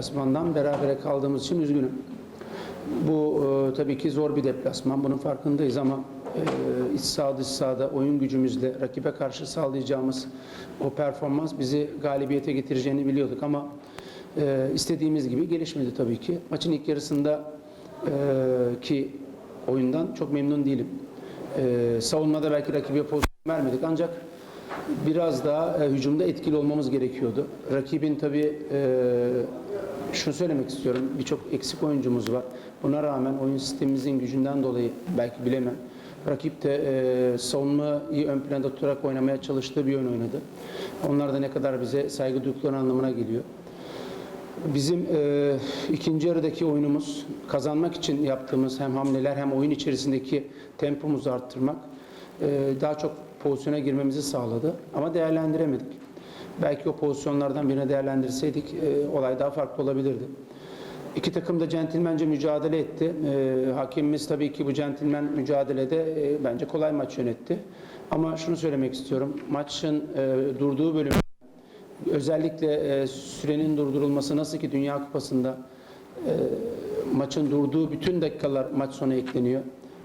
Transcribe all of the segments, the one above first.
deplasmandan berabere kaldığımız için üzgünüm. Bu e, tabii ki zor bir deplasman. Bunun farkındayız ama e, iç saha dış sahada oyun gücümüzle rakibe karşı sağlayacağımız o performans bizi galibiyete getireceğini biliyorduk ama e, istediğimiz gibi gelişmedi tabii ki. Maçın ilk yarısında e, ki oyundan çok memnun değilim. E, savunmada belki rakibe pozisyon vermedik ancak biraz daha e, hücumda etkili olmamız gerekiyordu. Rakibin tabii e, şunu söylemek istiyorum. Birçok eksik oyuncumuz var. Buna rağmen oyun sistemimizin gücünden dolayı belki bilemem. Rakip de e, savunmayı ön planda tutarak oynamaya çalıştığı bir oyun oynadı. Onlar da ne kadar bize saygı duydukları anlamına geliyor. Bizim e, ikinci yarıdaki oyunumuz kazanmak için yaptığımız hem hamleler hem oyun içerisindeki tempomuzu arttırmak e, daha çok pozisyona girmemizi sağladı ama değerlendiremedik. Belki o pozisyonlardan birine değerlendirseydik e, olay daha farklı olabilirdi. İki takım da centilmence mücadele etti. E, hakemimiz tabii ki bu centilmen mücadelede e, bence kolay maç yönetti. Ama şunu söylemek istiyorum. Maçın e, durduğu bölüm özellikle e, sürenin durdurulması nasıl ki Dünya Kupası'nda e, maçın durduğu bütün dakikalar maç sonu ekleniyor.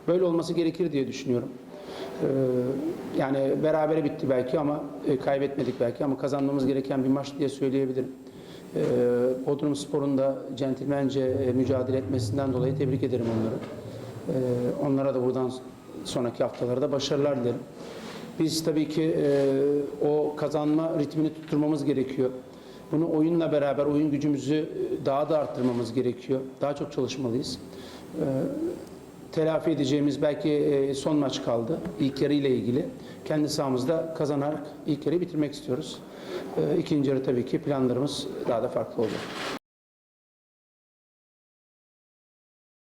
Böyle olması gerekir diye düşünüyorum. E, yani berabere bitti belki ama e, kaybetmedik belki ama kazanmamız gereken bir maç diye söyleyebilirim. E, Bodrum Spor'un da centilmence e, mücadele etmesinden dolayı tebrik ederim onları. E, onlara da buradan sonraki haftalarda başarılar dilerim. Biz tabii ki e, o kazanma ritmini tutturmamız gerekiyor. Bunu oyunla beraber oyun gücümüzü e, daha da arttırmamız gerekiyor. Daha çok çalışmalıyız. E, telafi edeceğimiz belki e, son maç kaldı. İlk yarı ile ilgili. Kendi sahamızda kazanarak ilk yarıyı bitirmek istiyoruz. E, ikinci yarı tabii ki planlarımız daha da farklı olacak.